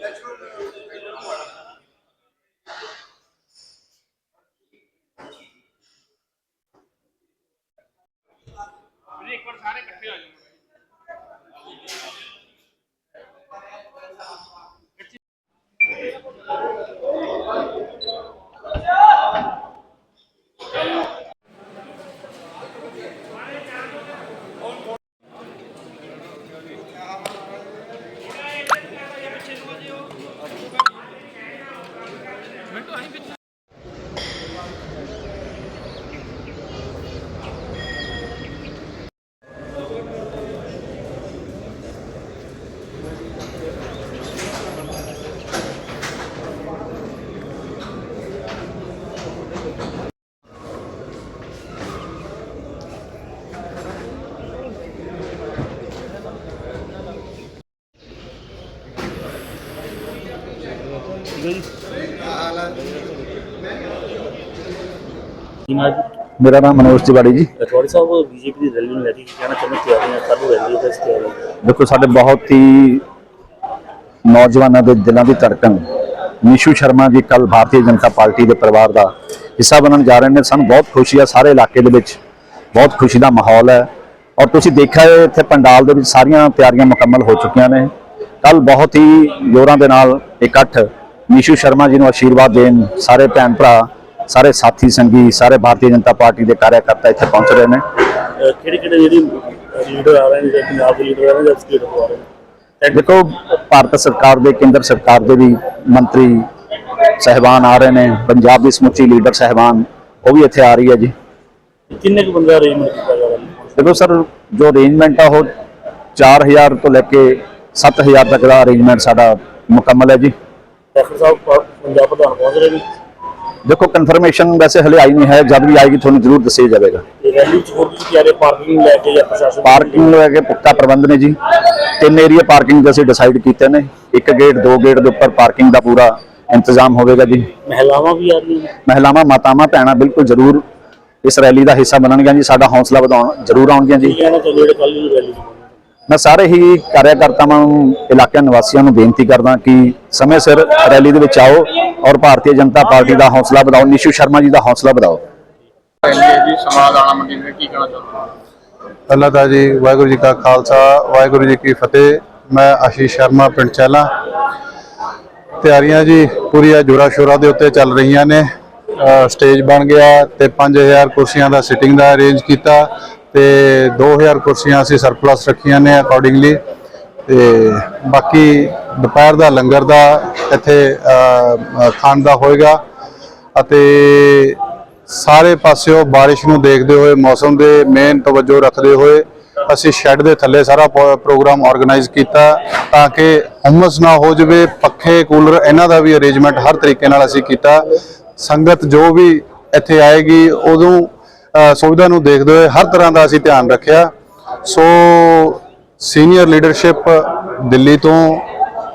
Let's go. ਮੇਰਾ ਨਾਮ ਮਨੋਜ ਤਿਵਾੜੀ ਜੀ। ਰਠੌੜੀ ਸਾਹਿਬ ਬੀਜੇਪੀ ਦੀ ਰੈਲੀ ਨੂੰ ਲੈ ਕੇ ਕੀ ਕਹਿਣਾ ਚਾਹੁੰਦੇ ਤਿਆਰੀਆਂ ਕੱਲ੍ਹ ਨੂੰ ਰੈਲੀ ਦੇ ਤਿਆਰੀ ਦੇਖੋ ਸਾਡੇ ਬਹੁਤ ਹੀ ਨੌਜਵਾਨਾਂ ਦੇ ਦਿਲਾਂ ਦੀ ਧੜਕਣ। ਨੀਸ਼ੂ ਸ਼ਰਮਾ ਜੀ ਕੱਲ ਭਾਰਤੀ ਜਨਤਾ ਪਾਰਟੀ ਦੇ ਪਰਿਵਾਰ ਦਾ ਹਿੱਸਾ ਬਣਨ ਜਾ ਰਹੇ ਨੇ। ਸਾਨੂੰ ਬਹੁਤ ਖੁਸ਼ੀ ਹੈ ਸਾਰੇ ਇਲਾਕੇ ਦੇ ਵਿੱਚ। ਬਹੁਤ ਖੁਸ਼ੀ ਦਾ ਮਾਹੌਲ ਹੈ। ਔਰ ਤੁਸੀਂ ਦੇਖਿਆ ਹੈ ਇੱਥੇ ਪੰਡਾਲ ਦੇ ਵਿੱਚ ਸਾਰੀਆਂ ਤਿਆਰੀਆਂ ਮੁਕੰਮਲ ਹੋ ਚੁੱਕੀਆਂ ਨੇ। ਕੱਲ ਬਹੁਤ ਹੀ ਜ਼ੋਰਾਂ ਦੇ ਨਾਲ ਇਕੱਠ ਨੀਸ਼ੂ ਸ਼ਰਮਾ ਜੀ ਨੂੰ ਆਸ਼ੀਰਵਾਦ ਦੇਣ ਸਾਰੇ ਭੈਣ ਭਰਾ ਸਾਰੇ ਸਾਥੀ ਸੰਗੀ ਸਾਰੇ ਭਾਰਤੀ ਜਨਤਾ ਪਾਰਟੀ ਦੇ ਕਾਰਜਕਰਤਾ ਇੱਥੇ ਪਹੁੰਚ ਰਹੇ ਨੇ। ਕਿਹੜੇ ਕਿਹੜੇ ਜਿਹੜੀ ਲੀਡਰ ਆ ਰਹੇ ਨੇ ਪੰਜਾਬ ਦੇ ਲੀਡਰ ਆ ਰਹੇ ਨੇ ਜਾਂ ਸਟੇਟ ਆ ਰਹੇ ਨੇ? ਦੇਖੋ ਭਾਰਤ ਸਰਕਾਰ ਦੇ ਕੇਂਦਰ ਸਰਕਾਰ ਦੇ ਵੀ ਮੰਤਰੀ ਸਹਿਬਾਨ ਆ ਰਹੇ ਨੇ। ਪੰਜਾਬ ਦੀ ਸਮੁੱਚੀ ਲੀਡਰ ਸਹਿਬਾਨ ਉਹ ਵੀ ਇੱਥੇ ਆ ਰਹੀ ਹੈ ਜੀ। ਕਿੰਨੇ ਕੁ ਬੰਦੇ ਅਰੇਂਜਮੈਂਟ ਕੀਤਾ ਜਾ ਰਿਹਾ? ਦੇਖੋ ਸਰ ਜੋ ਅਰੇਂਜਮੈਂਟ ਆ ਉਹ 4000 ਤੋਂ ਲੈ ਕੇ 7000 ਤੱਕ ਦਾ ਅਰੇਂਜਮੈਂਟ ਸਾਡਾ ਮੁਕੰਮਲ ਹੈ ਜੀ। ਡਾਕਟਰ ਸਾਹਿਬ ਪੰਜਾਬ ਪ੍ਰਧਾਨ ਪਹੁੰਚ ਰਹੇ ਨੇ। ਦੇਖੋ ਕਨਫਰਮੇਸ਼ਨ ਵੈਸੇ ਹਲੇ ਆਈ ਨਹੀਂ ਹੈ ਜਦ ਵੀ ਆਏਗੀ ਤੁਹਾਨੂੰ ਜ਼ਰੂਰ ਦੱਸਿਆ ਜਾਵੇਗਾ। ਤੇ ਰੈਲੀ ਚ ਹੋਰ ਵੀ ਤਿਆਰੀ ਪਾਰਕਿੰਗ ਲੈ ਕੇ ਜਾਂ ਪ੍ਰਸ਼ਾਸਨ ਪਾਰਕਿੰਗ ਨੂੰ ਲੈ ਕੇ ਪੁਖਤਾ ਪ੍ਰਬੰਧ ਨੇ ਜੀ। ਤਿੰਨ ਏਰੀਆ ਪਾਰਕਿੰਗ ਦੇ ਅਸੀਂ ਡਿਸਾਈਡ ਕੀਤੇ ਨੇ। ਇੱਕ ਗੇਟ ਦੋ ਗੇਟ ਦੇ ਉੱਪਰ ਪਾਰਕਿੰਗ ਦਾ ਪੂਰਾ ਇੰਤਜ਼ਾਮ ਹੋਵੇਗਾ ਜੀ। ਮਹਿਲਾਵਾਂ ਵੀ ਆ ਰਹੀਆਂ ਮਹਿਲਾਵਾਂ ਮਾਤਾਵਾਂ ਭੈਣਾਂ ਬਿਲਕੁਲ ਜ਼ਰੂਰ ਇਸ ਰੈਲੀ ਦਾ ਹਿੱਸਾ ਬਣਨਗੀਆਂ ਜੀ। ਸਾਡਾ ਹੌਸਲਾ ਵਧਾਉਣ ਜ਼ਰੂਰ ਆਉਣਗੀਆਂ ਜੀ। ਜਿਹੜੇ ਨੂੰ ਰੈਲੀ? ਮੈਂ ਸਾਰੇ ਹੀ ਕਾਰਜਕਰਤਾਵਾਂ ਨੂੰ ਇਲਾਕਿਆਂ ਨਿਵਾਸੀਆਂ ਨੂੰ ਬੇਨਤੀ ਕਰਦਾ ਕਿ ਸਮੇਂ ਸਿਰ ਰੈਲੀ ਦੇ ਵਿੱਚ ਆਓ ਔਰ ਭਾਰਤੀ ਜਨਤਾ ਪਾਰਟੀ ਦਾ ਹੌਸਲਾ ਵਧਾਓ ਨਿਸ਼ੂ ਸ਼ਰਮਾ ਜੀ ਦਾ ਹੌਸਲਾ ਵਧਾਓ। ਜੀ ਸਮਾਜ ਆਣਾ ਮੰਡੀ ਨੇ ਕੀ ਕਹਿਣਾ ਚਾਹੁੰਦੇ ਅੱਲਾਹ ਦਾ ਜੀ ਵਾਹਿਗੁਰੂ ਜੀ ਕਾ ਖਾਲਸਾ ਵਾਹਿਗੁਰੂ ਜੀ ਕੀ ਫਤਿਹ। ਮੈਂ ਆਸ਼ੀਸ਼ ਸ਼ਰਮਾ ਪਿੰਡ ਚਹਿਲਾ। ਤਿਆਰੀਆਂ ਜੀ ਪੂਰੀਆਂ ਜੋਰਾ ਸ਼ੋਰਾ ਦੇ ਉੱਤੇ ਚੱਲ ਰਹੀਆਂ ਨੇ। ਸਟੇਜ ਬਣ ਗਿਆ ਤੇ 5000 ਕੁਰਸੀਆਂ ਦਾ ਸਿਟਿੰਗ ਦਾ ਅਰੇਂਜ ਕੀਤਾ। ਤੇ 2000 ਕੁਰਸੀਆਂ ਅਸੀਂ ਸਰਪਲਸ ਰੱਖੀਆਂ ਨੇ ਅਕੋਰਡਿੰਗਲੀ ਤੇ ਬਾਕੀ ਦੁਪਹਿਰ ਦਾ ਲੰਗਰ ਦਾ ਇੱਥੇ ਖਾਣ ਦਾ ਹੋਏਗਾ ਅਤੇ ਸਾਰੇ ਪਾਸਿਓ ਬਾਰਿਸ਼ ਨੂੰ ਦੇਖਦੇ ਹੋਏ, ਮੌਸਮ ਦੇ ਮੇਨ ਤਵੱਜੋ ਰੱਖਦੇ ਹੋਏ ਅਸੀਂ ਸ਼ੈੱਡ ਦੇ ਥੱਲੇ ਸਾਰਾ ਪ- ਪ੍ਰੋਗਰਾਮ ਆਰਗੇਨਾਈਜ਼ ਕੀਤਾ ਤਾਂ ਕਿ ਹਮਸ ਨਾ ਹੋ ਜਾਵੇ, ਪੱਖੇ, ਕੂਲਰ ਇਹਨਾਂ ਦਾ ਵੀ ਅਰੇਂਜਮੈਂਟ ਹਰ ਤਰੀਕੇ ਨਾਲ ਅਸੀਂ ਕੀਤਾ। ਸੰਗਤ ਜੋ ਵੀ ਇੱਥੇ ਆਏਗੀ, ਉਦੋਂ ਸੁਵਿਧਾ ਨੂੰ ਦੇਖਦੇ ਹੋਏ ਹਰ ਤਰ੍ਹਾਂ ਦਾ ਅਸੀਂ ਧਿਆਨ ਰੱਖਿਆ। ਸੋ ਸੀਨੀਅਰ ਲੀਡਰਸ਼ਿਪ ਦਿੱਲੀ ਤੋਂ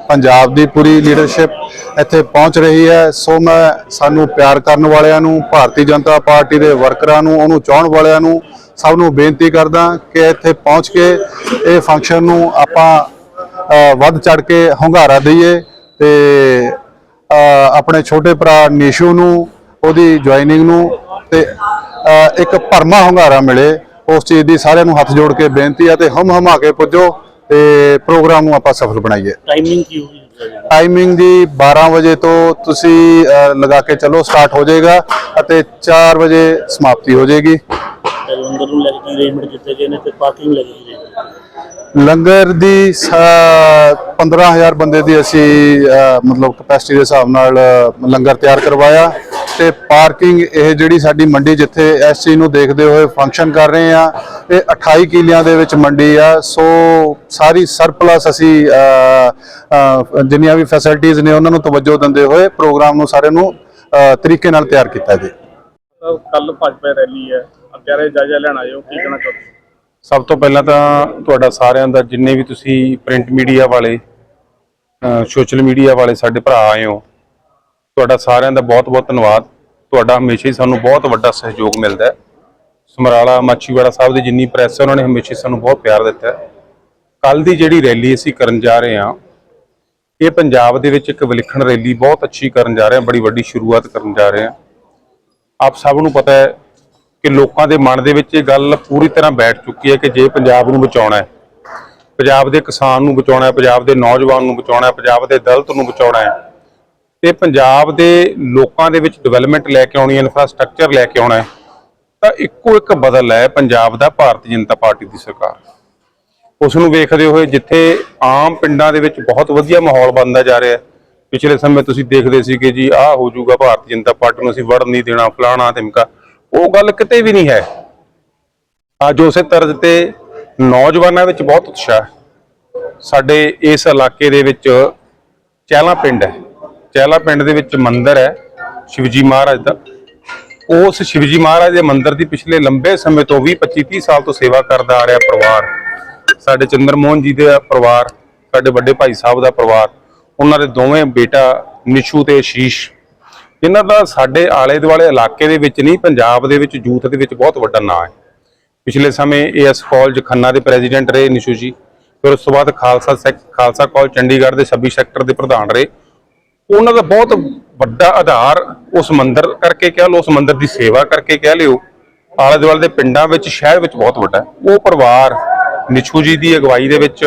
ਪੰਜਾਬ ਦੀ ਪੂਰੀ ਲੀਡਰਸ਼ਿਪ ਇੱਥੇ ਪਹੁੰਚ ਰਹੀ ਹੈ। ਸੋ ਮੈਂ ਸਾਨੂੰ ਪਿਆਰ ਕਰਨ ਵਾਲਿਆਂ ਨੂੰ, ਭਾਰਤੀ ਜਨਤਾ ਪਾਰਟੀ ਦੇ ਵਰਕਰਾਂ ਨੂੰ, ਉਹਨੂੰ ਚਾਹਣ ਵਾਲਿਆਂ ਨੂੰ ਸਭ ਨੂੰ ਬੇਨਤੀ ਕਰਦਾ ਕਿ ਇੱਥੇ ਪਹੁੰਚ ਕੇ ਇਹ ਫੰਕਸ਼ਨ ਨੂੰ ਆਪਾਂ ਵੱਧ ਚੜ ਕੇ ਹੁੰਗਾਰਾ ਦਈਏ ਤੇ ਆਪਣੇ ਛੋਟੇ ਭਰਾ ਨੀਸ਼ੂ ਨੂੰ, ਉਹਦੀ ਜੁਆਇਨਿੰਗ ਨੂੰ ਤੇ ਇੱਕ ਭਰਮਾ ਹੁੰਗਾਰਾ ਮਿਲੇ ਉਸ ਚੀਜ਼ ਦੀ ਸਾਰਿਆਂ ਨੂੰ ਹੱਥ ਜੋੜ ਕੇ ਬੇਨਤੀ ਹੈ ਤੇ ਹਮ ਹਮਾ ਕੇ ਪੁੱਜੋ ਤੇ ਪ੍ਰੋਗਰਾਮ ਨੂੰ ਆਪਾਂ ਸਫਲ ਬਣਾਈਏ ਟਾਈਮਿੰਗ ਕੀ ਹੋਊਗੀ ਦੀ? ਟਾਈਮਿੰਗ ਜੀ 12 ਵਜੇ ਤੋਂ ਤੁਸੀਂ ਲਗਾ ਕੇ ਚੱਲੋ ਸਟਾਰਟ ਹੋ ਜਾਏਗਾ ਅਤੇ 4 ਵਜੇ ਸਮਾਪਤੀ ਹੋ ਜਾਏਗੀ ਲੰਗਰ ਨੂੰ ਲੈ ਕੇ ਕੀ ਅਰੇਂਜਮੈਂਟ ਕੀਤੇ ਗਏ ਨੇ ਤੇ ਪਾਰਕਿੰਗ ਲੈ ਕੇ ਕੀ arrangement? ਲੰਗਰ ਦੀ ਸ- 15000 ਬੰਦੇ ਦੀ ਅਸੀਂ ਮਤਲਬ ਕਪੈਸਿਟੀ ਦੇ ਹਿਸਾਬ ਨਾਲ ਲੰਗਰ ਤਿਆਰ ਕਰਵਾਇਆ ਤੇ ਪਾਰਕਿੰਗ ਇਹ ਜਿਹੜੀ ਸਾਡੀ ਮੰਡੀ ਜਿੱਥੇ ਐਸਸੀ ਨੂੰ ਦੇਖਦੇ ਹੋਏ ਫੰਕਸ਼ਨ ਕਰ ਰਹੇ ਆ ਇਹ 28 ਕਿਲਿਆਂ ਦੇ ਵਿੱਚ ਮੰਡੀ ਆ। ਸੋ ਸਾਰੀ ਸਰਪਲਸ ਅਸੀਂ ਜਿੰਨੀਆਂ ਵੀ ਫੈਸਿਲਿਟੀਆਂ ਨੇ ਉਹਨਾਂ ਨੂੰ ਤਵੱਜੋ ਦਿੰਦੇ ਹੋਏ ਪ੍ਰੋਗਰਾਮ ਨੂੰ ਸਾਰੇ ਨੂੰ ਤਰੀਕੇ ਨਾਲ ਤਿਆਰ ਕੀਤਾ ਜੀ। ਕੱਲ ਭਾਜਪਾ ਰੈਲੀ ਹੈ। ਅੱਗੇ ਜਾਇਜ਼ਾ ਲੈਣਾ ਜੋ ਕੀ ਕਹਿਣਾ ਚਾਹੁੰਦੇ ਸਭ ਤੋਂ ਪਹਿਲਾਂ ਤਾਂ ਤੁਹਾਡਾ ਸਾਰਿਆਂ ਦਾ ਜਿੰਨੇ ਵੀ ਤੁਸੀਂ ਪ੍ਰਿੰਟ ਮੀਡੀਆ ਵਾਲੇ ਸੋਸ਼ਲ ਮੀਡੀਆ ਵਾਲੇ ਸਾਡੇ ਭਰਾ ਆਏ ਹੋ ਤੁਹਾਡਾ ਸਾਰਿਆਂ ਦਾ ਬਹੁਤ-ਬਹੁਤ ਧੰਨਵਾਦ। ਤੁਹਾਡਾ ਹਮੇਸ਼ਾ ਹੀ ਸਾਨੂੰ ਬਹੁਤ ਵੱਡਾ ਸਹਿਯੋਗ ਮਿਲਦਾ ਹੈ। ਸਮਰਾਲਾ ਮਾਛੀਵਾੜਾ ਸਾਹਿਬ ਦੀ ਜਿੰਨੀ ਪ੍ਰੈਸ ਹੈ, ਉਹਨਾਂ ਨੇ ਹਮੇਸ਼ਾ ਸਾਨੂੰ ਬਹੁਤ ਪਿਆਰ ਦਿੱਤਾ ਹੈ। ਕੱਲ ਦੀ ਜਿਹੜੀ ਰੈਲੀ ਅਸੀਂ ਕਰਨ ਜਾ ਰਹੇ ਹਾਂ, ਇਹ ਪੰਜਾਬ ਦੇ ਵਿੱਚ ਇੱਕ ਵਿਲੱਖਣ ਰੈਲੀ ਬਹੁਤ ਅੱਛੀ ਕਰਨ ਜਾ ਰਹੇ ਹਾਂ, ਬੜੀ ਵੱਡੀ ਸ਼ੁਰੂਆਤ ਕਰਨ ਜਾ ਰਹੇ ਹਾਂ। ਆਪ ਸਭ ਨੂੰ ਪਤਾ ਹੈ ਕਿ ਲੋਕਾਂ ਦੇ ਮਨ ਦੇ ਵਿੱਚ ਇਹ ਗੱਲ ਪੂਰੀ ਤਰ੍ਹਾਂ ਬੈਠ ਚੁੱਕੀ ਹੈ ਕਿ ਜੇ ਪੰਜਾਬ ਨੂੰ ਬਚਾਉਣਾ ਹੈ, ਪੰਜਾਬ ਦੇ ਕਿਸਾਨ ਨੂੰ ਬਚਾਉਣਾ ਹੈ, ਪੰਜਾਬ ਦੇ ਨੌਜਵਾਨ ਨੂੰ ਬਚਾਉਣਾ ਹੈ, ਪੰਜਾਬ ਦੇ ਦਲਿਤ ਨੂੰ ਬਚਾਉਣਾ ਹੈ ਤੇ ਪੰਜਾਬ ਦੇ ਲੋਕਾਂ ਦੇ ਵਿੱਚ ਡਿਵੈਲਪਮੈਂਟ ਲੈ ਕੇ ਆਉਣੀ ਹੈ ਇਨਫਰਾਸਟ੍ਰਕਚਰ ਲੈ ਕੇ ਆਉਣਾ ਤਾਂ ਇੱਕੋ ਇੱਕ ਬਦਲ ਹੈ ਪੰਜਾਬ ਦਾ ਭਾਰਤੀ ਜਨਤਾ ਪਾਰਟੀ ਦੀ ਸਰਕਾਰ। ਉਸ ਨੂੰ ਵੇਖਦੇ ਹੋਏ ਜਿੱਥੇ ਆਮ ਪਿੰਡਾਂ ਦੇ ਵਿੱਚ ਬਹੁਤ ਵਧੀਆ ਮਾਹੌਲ ਬਣਦਾ ਜਾ ਰਿਹਾ ਹੈ, ਪਿਛਲੇ ਸਮੇਂ ਤੁਸੀਂ ਦੇਖਦੇ ਸੀ ਕਿ ਜੀ, ਆਹ ਹੋ ਜਾਊਗਾ ਭਾਰਤੀ ਜਨਤਾ ਪਾਰਟੀ ਨੂੰ ਅਸੀਂ ਵੜ ਨਹੀਂ ਦੇਣਾ, ਫਲਾਣਾ ਧਮਕਾ, ਉਹ ਗੱਲ ਕਿਤੇ ਵੀ ਨਹੀਂ ਹੈ। ਅੱਜ ਉਸੇ ਤਰਜ਼ ਤੇ ਨੌਜਵਾਨਾਂ ਵਿੱਚ ਬਹੁਤ ਉਤਸ਼ਾਹ ਸਾਡੇ ਇਸ ਇਲਾਕੇ ਦੇ ਵਿੱਚ ਚਹਿਲਾ ਪਿੰਡ ਹੈ। ਚਹਿਲਾ ਪਿੰਡ ਦੇ ਵਿੱਚ ਮੰਦਿਰ ਹੈ ਸ਼ਿਵਜੀ ਮਹਾਰਾਜ ਦਾ। ਉਸ ਸ਼ਿਵਜੀ ਮਹਾਰਾਜ ਦੇ ਮੰਦਿਰ ਦੀ ਪਿਛਲੇ ਲੰਬੇ ਸਮੇਂ ਤੋਂ 20 25 30 ਸਾਲ ਤੋਂ ਸੇਵਾ ਕਰਦਾ ਆ ਰਿਹਾ ਪਰਿਵਾਰ। ਸਾਡੇ ਚੰਦਰ ਮੋਹਨ ਜੀ ਦਾ ਪਰਿਵਾਰ, ਸਾਡੇ ਵੱਡੇ ਭਾਈ ਸਾਹਿਬ ਦਾ ਪਰਿਵਾਰ, ਉਹਨਾਂ ਦੇ ਦੋਵੇਂ ਬੇਟਾ ਨਿਸ਼ੂ ਤੇ ਆਸ਼ੀਸ਼ ਇਹਨਾਂ ਦਾ ਸਾਡੇ ਆਲੇ ਦੁਆਲੇ ਇਲਾਕੇ ਦੇ ਵਿੱਚ ਨਹੀਂ, ਪੰਜਾਬ ਦੇ ਵਿੱਚ ਯੂਥ ਦੇ ਵਿੱਚ ਬਹੁਤ ਵੱਡਾ ਨਾਂ ਹੈ। ਪਿਛਲੇ ਸਮੇਂ ਏਐਸ ਕਾਲਜ ਖੰਨਾ ਦੇ ਪ੍ਰੈਜ਼ੀਡੈਂਟ ਰਹੇ ਨਿਸ਼ੂ ਜੀ, ਫਿਰ ਉਸ ਤੋਂ ਬਾਅਦ ਖਾਲਸਾ ਸੈਕ, ਖਾਲਸਾ ਕਾਲਜ ਚੰਡੀਗੜ੍ਹ ਦੇ 26 ਸੈਕਟਰ ਦੇ ਪ੍ਰਧਾਨ ਰਹੇ। ਉਹਨਾਂ ਦਾ ਬਹੁਤ ਵੱਡਾ ਆਧਾਰ ਉਸ ਮੰਦਿਰ ਕਰਕੇ ਕਹਿ ਲਓ, ਉਸ ਮੰਦਿਰ ਦੀ ਸੇਵਾ ਕਰਕੇ ਕਹਿ ਲਿਓ। ਆਲੇ ਦੁਆਲੇ ਦੇ ਪਿੰਡਾਂ ਵਿੱਚ, ਸ਼ਹਿਰ ਵਿੱਚ ਬਹੁਤ ਵੱਡਾ ਉਹ ਪਰਿਵਾਰ ਨਿਛੂ ਜੀ ਦੀ ਅਗਵਾਈ ਦੇ ਵਿੱਚ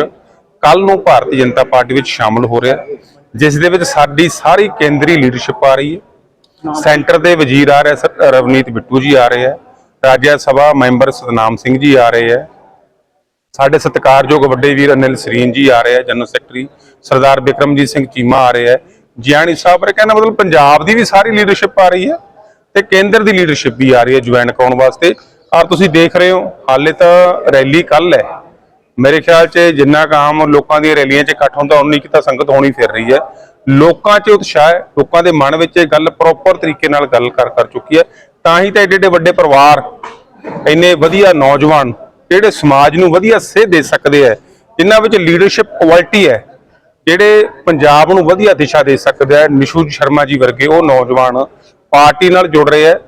ਕੱਲ ਨੂੰ ਭਾਰਤੀ ਜਨਤਾ ਪਾਰਟੀ ਵਿੱਚ ਸ਼ਾਮਲ ਹੋ ਰਿਹਾ ਜਿਸ ਦੇ ਵਿੱਚ ਸਾਡੀ ਸਾਰੀ ਕੇਂਦਰੀ ਲੀਡਰਸ਼ਿਪ ਆ ਰਹੀ ਹੈ। ਸੈਂਟਰ ਦੇ ਵਜ਼ੀਰ ਆ ਰਹੇ ਸਰ, ਰਵਨੀਤ ਬਿੱਟੂ ਜੀ ਆ ਰਹੇ ਹੈ। ਰਾਜ ਸਭਾ ਮੈਂਬਰ ਸਤਨਾਮ ਸਿੰਘ ਜੀ ਆ ਰਹੇ ਹੈ। ਸਾਡੇ ਸਤਿਕਾਰਯੋਗ ਵੱਡੇ ਵੀਰ ਅਨਿਲ ਸਰੀਨ ਜੀ ਆ ਰਹੇ ਆ ਜਨਰਲ ਸੈਕਟਰੀ ਸਰਦਾਰ ਬਿਕਰਮਜੀਤ ਸਿੰਘ ਚੀਮਾ ਆ ਰਹੇ ਆ ਜਿਆਣੀ ਸਾਹਿਬ ਰੇ ਕਹਿੰਦਾ ਮਤਲਬ ਪੰਜਾਬ ਦੀ ਵੀ ਸਾਰੀ ਲੀਡਰਸ਼ਿਪ ਆ ਰਹੀ ਹੈ ਤੇ ਕੇਂਦਰ ਦੀ ਲੀਡਰਸ਼ਿਪ ਵੀ ਆ ਰਹੀ ਹੈ ਜੁਆਇਨ ਕਰਾਉਣ ਵਾਸਤੇ। ਔਰ ਤੁਸੀਂ ਦੇਖ ਰਹੇ ਹੋ, ਹਾਲੇ ਤਾਂ ਰੈਲੀ ਕੱਲ ਹੈ। ਮੇਰੇ ਖਿਆਲ 'ਚ ਜਿੰਨਾ ਕੁ ਲੋਕਾਂ ਦੀਆਂ ਰੈਲੀਆਂ 'ਚ ਇਕੱਠ ਹੁੰਦਾ, ਉਨੀ ਕੁ ਤਾਂ ਸੰਗਤ ਹੋਣੀ ਫਿਰ ਰਹੀ ਹੈ। ਲੋਕਾਂ 'ਚ ਉਤਸ਼ਾਹ ਹੈ, ਲੋਕਾਂ ਦੇ ਮਨ ਵਿੱਚ ਇਹ ਗੱਲ ਪ੍ਰੋਪਰ ਤਰੀਕੇ ਨਾਲ ਗੱਲ ਕਰ ਕਰ ਚੁੱਕੀ ਹੈ। ਤਾਂ ਹੀ ਤਾਂ ਏਡੇ ਏਡੇ ਵੱਡੇ ਪਰਿਵਾਰ, ਇੰਨੇ ਵਧੀਆ ਨੌਜਵਾਨ, ਜਿਹੜੇ ਸਮਾਜ ਨੂੰ ਵਧੀਆ ਸੇਧ ਦੇ ਸਕਦੇ ਆ ਜਿਨ੍ਹਾਂ ਵਿੱਚ ਲੀਡਰਸ਼ਿਪ ਕੁਆਲਿਟੀ ਹੈ ਜਿਹੜੇ ਪੰਜਾਬ ਨੂੰ ਵਧੀਆ ਦਿਸ਼ਾ ਦੇ ਸਕਦੇ ਆ ਨਿਸ਼ੂ ਸ਼ਰਮਾ ਜੀ ਵਰਗੇ ਉਹ ਨੌਜਵਾਨ ਪਾਰਟੀ ਨਾਲ ਜੁੜ ਰਹੇ ਆ।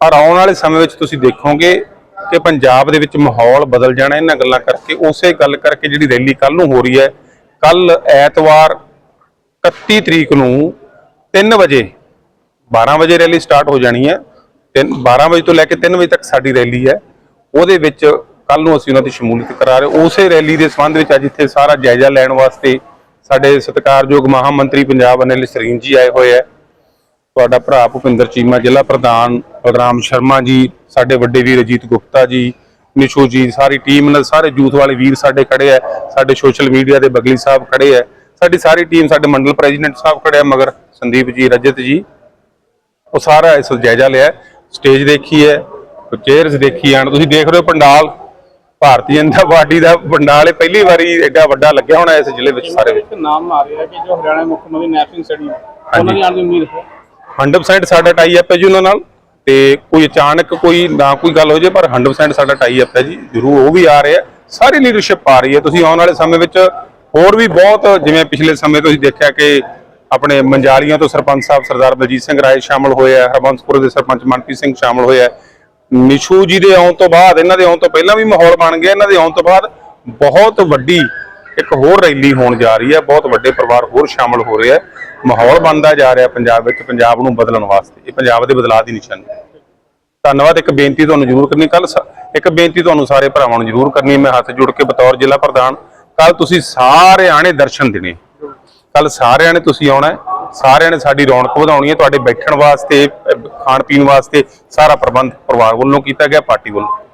ਔਰ ਆਉਣ ਵਾਲੇ ਸਮੇਂ ਵਿੱਚ ਤੁਸੀਂ ਦੇਖੋਗੇ ਕਿ ਪੰਜਾਬ ਦੇ ਵਿੱਚ ਮਾਹੌਲ ਬਦਲ ਜਾਣਾ ਇਹਨਾਂ ਗੱਲਾਂ ਕਰਕੇ। ਉਸੇ ਗੱਲ ਕਰਕੇ ਜਿਹੜੀ ਰੈਲੀ ਕੱਲ ਨੂੰ ਹੋ ਰਹੀ ਹੈ ਕੱਲ ਐਤਵਾਰ 31 ਤਰੀਕ ਨੂੰ 3 ਵਜੇ 12 ਵਜੇ ਰੈਲੀ ਸਟਾਰਟ ਹੋ ਜਾਣੀ ਹੈ। ਤਿੰਨ 12 ਵਜੇ ਤੋਂ ਲੈ ਕੇ 3 ਵਜੇ ਤੱਕ ਸਾਡੀ ਰੈਲੀ ਹੈ। ਉਹਦੇ ਵਿੱਚ ਕੱਲ ਨੂੰ ਅਸੀਂ ਉਹਨਾਂ ਦੀ ਸ਼ਮੂਲੀਅਤ ਕਰਾ ਰਹੇ ਉਸੇ ਰੈਲੀ ਦੇ ਸੰਬੰਧ ਵਿੱਚ ਅੱਜ ਇੱਥੇ ਸਾਰਾ ਜਾਇਜ਼ਾ ਲੈਣ ਵਾਸਤੇ ਸਾਡੇ ਸਤਿਕਾਰਯੋਗ ਮਹਾ ਮੰਤਰੀ ਪੰਜਾਬ ਅਨਿਲ ਸਰੀਨ ਜੀ ਆਏ ਹੋਏ ਹੈ। ਤੁਹਾਡਾ ਭਰਾ ਭੁਪਿੰਦਰ ਚੀਮਾ, ਜ਼ਿਲ੍ਹਾ ਪ੍ਰਧਾਨ ਬਲਰਾਮ ਸ਼ਰਮਾ ਜੀ, ਸਾਡੇ ਵੱਡੇ ਵੀਰ ਅਜੀਤ ਗੁਪਤਾ ਜੀ, ਨਿਸ਼ੂ ਜੀ, ਸਾਰੀ ਟੀਮ ਨਾਲ ਸਾਰੇ ਯੂਥ ਵਾਲੇ ਵੀਰ ਸਾਡੇ ਖੜੇ ਹੈ। ਸਾਡੇ ਸੋਸ਼ਲ ਮੀਡੀਆ ਦੇ ਬਗਲੀ ਸਾਹਿਬ ਖੜੇ ਹੈ। ਸਾਡੀ ਸਾਰੀ ਟੀਮ, ਸਾਡੇ ਮੰਡਲ ਪ੍ਰੈਜ਼ੀਡੈਂਟ ਸਾਹਿਬ ਖੜੇ ਹੈ, ਮਗਰ ਸੰਦੀਪ ਜੀ, ਰਜਤ ਜੀ। ਉਹ ਸਾਰਾ ਇਸ ਜਾਇਜ਼ਾ ਲਿਆ ਸਟੇਜ ਦੇਖੀ ਹੈ ਚੇਅਰਸ ਦੇਖੀ ਆਣ ਤੁਸੀਂ ਦੇਖ ਰਹੇ ਹੋ ਪੰਡਾਲ। ਭਾਰਤੀ ਜਨਤਾ ਪਾਰਟੀ ਦਾ ਪੰਡਾਲ ਇਹ ਪਹਿਲੀ ਵਾਰੀ ਐਡਾ ਵੱਡਾ ਲੱਗਿਆ ਹੋਣਾ ਇਸ ਜ਼ਿਲ੍ਹੇ ਵਿੱਚ ਸਾਰੇ ਵਿੱਚ। ਇੱਕ ਨਾਮ ਆ ਰਿਹਾ ਕਿ ਜੋ ਹਰਿਆਣਾ ਮੁੱਖ ਮੰਤਰੀ ਨੈਪ ਸਿੰਘ ਸੈਣੀ ਉਹਨਾਂ ਦੀ ਆਉਣ ਦੀ ਉਮੀਦ ਹੈ। 100% ਸਾਡਾ ਟਾਈ ਅਪ ਹੈ ਜੀ ਉਹਨਾਂ ਨਾਲ ਤੇ ਕੋਈ ਅਚਾਨਕ ਕੋਈ ਨਾ ਕੋਈ ਗੱਲ ਹੋ ਜੇ ਪਰ 100% ਸਾਡਾ ਟਾਈ ਅਪ ਹੈ ਜੀ ਜ਼ਰੂਰ ਉਹ ਵੀ ਆ ਰਹੇ। ਸਾਰੀ ਲੀਡਰਸ਼ਿਪ ਆ ਰਹੀ ਹੈ। ਤੁਸੀਂ ਆਉਣ ਵਾਲੇ ਸਮੇਂ ਵਿੱਚ ਹੋਰ ਵੀ ਬਹੁਤ ਜਿਵੇਂ ਪਿਛਲੇ ਸਮੇਂ ਤੁਸੀਂ ਦੇਖਿਆ ਕਿ ਆਪਣੇ ਮੰਜਾਲੀਆਂ ਤੋਂ ਸਰਪੰਚ ਸਾਹਿਬ ਸਰਦਾਰ ਬਲਜੀਤ ਸਿੰਘ ਰਾਏ ਸ਼ਾਮਲ ਹੋਏ ਆ ਹਰਬੰਸਪੁਰ ਦੇ ਸਰਪੰਚ ਮਨਪ੍ਰੀਤ ਸਿੰਘ ਸ਼ਾਮਲ ਹੋਏ ਆ ਨਿਸ਼ੂ ਜੀ ਦੇ ਆਉਣ ਤੋਂ ਬਾਅਦ, ਇਹਨਾਂ ਦੇ ਆਉਣ ਤੋਂ ਪਹਿਲਾਂ ਵੀ ਮਾਹੌਲ ਬਣ ਗਿਆ, ਇਹਨਾਂ ਦੇ ਆਉਣ ਤੋਂ ਬਾਅਦ ਬਹੁਤ ਵੱਡੀ ਇੱਕ ਹੋਰ ਰੈਲੀ ਹੋਣ ਜਾ ਰਹੀ ਹੈ, ਬਹੁਤ ਵੱਡੇ ਪਰਿਵਾਰ ਹੋਰ ਸ਼ਾਮਲ ਹੋ ਰਹੇ ਆ ਮਾਹੌਲ ਬਣਦਾ ਜਾ ਰਿਹਾ ਪੰਜਾਬ ਵਿੱਚ, ਪੰਜਾਬ ਨੂੰ ਬਦਲਣ ਵਾਸਤੇ, ਇਹ ਪੰਜਾਬ ਦੇ ਬਦਲਾਅ ਦੀ ਨਿਸ਼ਾਨੀ ਧੰਨਵਾਦ, ਇੱਕ ਬੇਨਤੀ ਤੁਹਾਨੂੰ ਜ਼ਰੂਰ ਕਰਨੀ ਕੱਲ ਇੱਕ ਬੇਨਤੀ ਤੁਹਾਨੂੰ ਸਾਰੇ ਭਰਾਵਾਂ ਨੂੰ ਜ਼ਰੂਰ ਕਰਨੀ, ਮੈਂ ਹੱਥ ਜੋੜ ਕੇ ਬਤੌਰ ਜ਼ਿਲ੍ਹਾ ਪ੍ਰਧਾਨ ਕੱਲ ਤੁਸੀਂ ਸਾਰੇ ਆਣੇ ਦਰਸ਼ਨ ਦੇਣੇ। ਕੱਲ ਸਾਰਿਆਂ ਨੇ ਤੁਸੀਂ ਆਉਣਾ ਹੈ। ਸਾਰਿਆਂ ਨੇ ਸਾਡੀ ਰੌਣਕ ਵਧਾਉਣੀ ਹੈ। ਤੁਹਾਡੇ ਬੈਠਣ ਵਾਸਤੇ ਖਾਣ ਪੀਣ ਵਾਸਤੇ ਸਾਰਾ ਪ੍ਰਬੰਧ ਪਰਿਵਾਰ ਵੱਲੋਂ ਕੀਤਾ ਗਿਆ, ਪਾਰਟੀ ਵੱਲੋਂ।